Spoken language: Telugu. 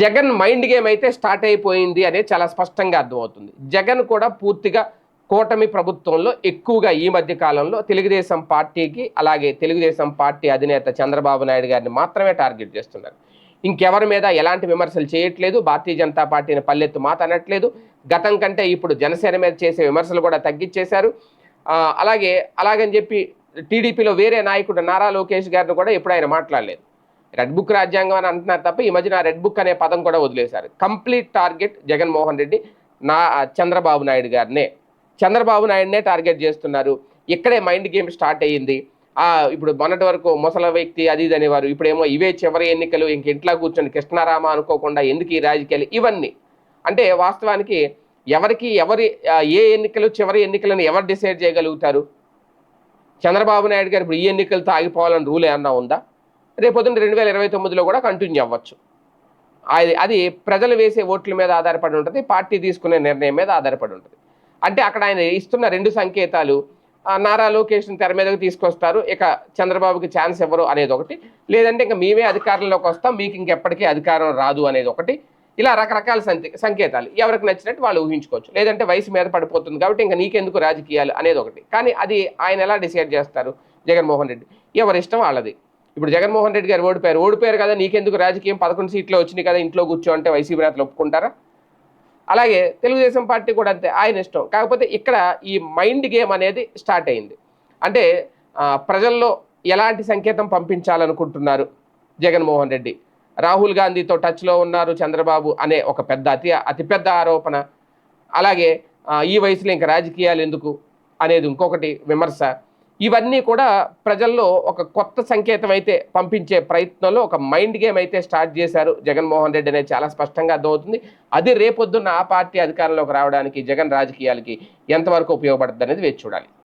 జగన్ మైండ్ గేమ్ అయితే స్టార్ట్ అయిపోయింది అనేది చాలా స్పష్టంగా అర్థమవుతుంది. జగన్ కూడా పూర్తిగా కూటమి ప్రభుత్వంలో ఎక్కువగా ఈ మధ్య కాలంలో తెలుగుదేశం పార్టీకి అలాగే తెలుగుదేశం పార్టీ అధినేత చంద్రబాబు నాయుడు గారిని మాత్రమే టార్గెట్ చేస్తున్నారు. ఇంకెవరి మీద ఎలాంటి విమర్శలు చేయట్లేదు. భారతీయ జనతా పార్టీని పల్లెత్తు మాట అనట్లేదు. గతం కంటే ఇప్పుడు జనసేన మీద చేసే విమర్శలు కూడా తగ్గించేశారు. అలాగే అలాగని చెప్పి టీడీపీలో వేరే నాయకుడు నారా లోకేష్ గారిని కూడా ఎప్పుడు ఆయన మాట్లాడలేదు. రెడ్ బుక్ రాజ్యాంగం అని అంటున్నారు తప్ప ఈ మధ్యన రెడ్ బుక్ అనే పదం కూడా వదిలేశారు. కంప్లీట్ టార్గెట్ జగన్మోహన్ రెడ్డి నా చంద్రబాబు నాయుడు గారినే. చంద్రబాబు నాయుడునే టార్గెట్ చేస్తున్నారు. ఇక్కడే మైండ్ గేమ్ స్టార్ట్ అయ్యింది. ఆ ఇప్పుడు మొన్నటి వరకు ముసల వ్యక్తి అది ఇది అనేవారు. ఇప్పుడేమో ఇవే చివరి ఎన్నికలు ఇంక ఇంట్లో కూర్చొని కృష్ణారామ అనుకోకుండా ఎందుకు ఈ రాజకీయాలు? ఇవన్నీ. అంటే వాస్తవానికి ఎవరికి ఎవరి ఏ ఎన్నికలు చివరి ఎన్నికలను ఎవరు డిసైడ్ చేయగలుగుతారు? చంద్రబాబు నాయుడు గారు ఇప్పుడు ఈ ఎన్నికలతో ఆగిపోవాలని రూల్ ఏమన్నా ఉందా? రేపొద్దున రెండు వేల ఇరవై తొమ్మిదిలో కూడా కంటిన్యూ అవ్వచ్చు. అది అది ప్రజలు వేసే ఓట్ల మీద ఆధారపడి ఉంటుంది పార్టీ తీసుకునే నిర్ణయం మీద ఆధారపడి ఉంటుంది. అంటే అక్కడ ఆయన ఇస్తున్న రెండు సంకేతాలు ఆ, నారా లోకేష్ని తెర మీదకి తీసుకొస్తారు ఇక చంద్రబాబుకి ఛాన్స్ ఎవరు అనేది ఒకటి. లేదంటే ఇంకా మేమే అధికారంలోకి వస్తాం మీకు ఇంకెప్పటికీ అధికారం రాదు అనేది ఒకటి. ఇలా రకరకాల సంకే సంకేతాలు. ఎవరికి నచ్చినట్టు వాళ్ళు ఊహించుకోవచ్చు. లేదంటే వయసు మీద పడిపోతుంది కాబట్టి ఇంకా నీకెందుకు రాజకీయాలు అనేది ఒకటి. కానీ అది ఆయన ఎలా డిసైడ్ చేస్తారు? జగన్మోహన్ రెడ్డి. ఎవరిష్టం వాళ్ళది. ఇప్పుడు జగన్మోహన్ రెడ్డి గారు ఓడిపోయారు. ఓడిపోయారు కదా నీకెందుకు రాజకీయం? పదకొండు సీట్లు వచ్చినాయి కదా ఇంట్లో కూర్చో అంటే వైసీపీ నేతలు ఒప్పుకుంటారా? అలాగే తెలుగుదేశం పార్టీ కూడా అంతే ఆయన ఇష్టం. కాకపోతే ఇక్కడ ఈ మైండ్ గేమ్ అనేది స్టార్ట్ అయింది. అంటే ప్రజల్లో ఎలాంటి సంకేతం పంపించాలనుకుంటున్నారు జగన్మోహన్ రెడ్డి? రాహుల్ గాంధీతో టచ్లో ఉన్నారు చంద్రబాబు అనే ఒక పెద్ద అతి అతిపెద్ద ఆరోపణ. అలాగే ఈ వయసులో ఇంకా రాజకీయాలు ఎందుకు? అనేది ఇంకొకటి విమర్శ. ఇవన్నీ కూడా ప్రజల్లో ఒక కొత్త సంకేతం అయితే పంపించే ప్రయత్నంలో ఒక మైండ్ గేమ్ అయితే స్టార్ట్ చేశారు జగన్మోహన్ రెడ్డి అనేది చాలా స్పష్టంగా అర్థమవుతుంది. అది రేపొద్దున్న ఆ పార్టీ అధికారంలోకి రావడానికి జగన్ రాజకీయాలకి ఎంతవరకు ఉపయోగపడుతుంది అనేది వేచి చూడాలి.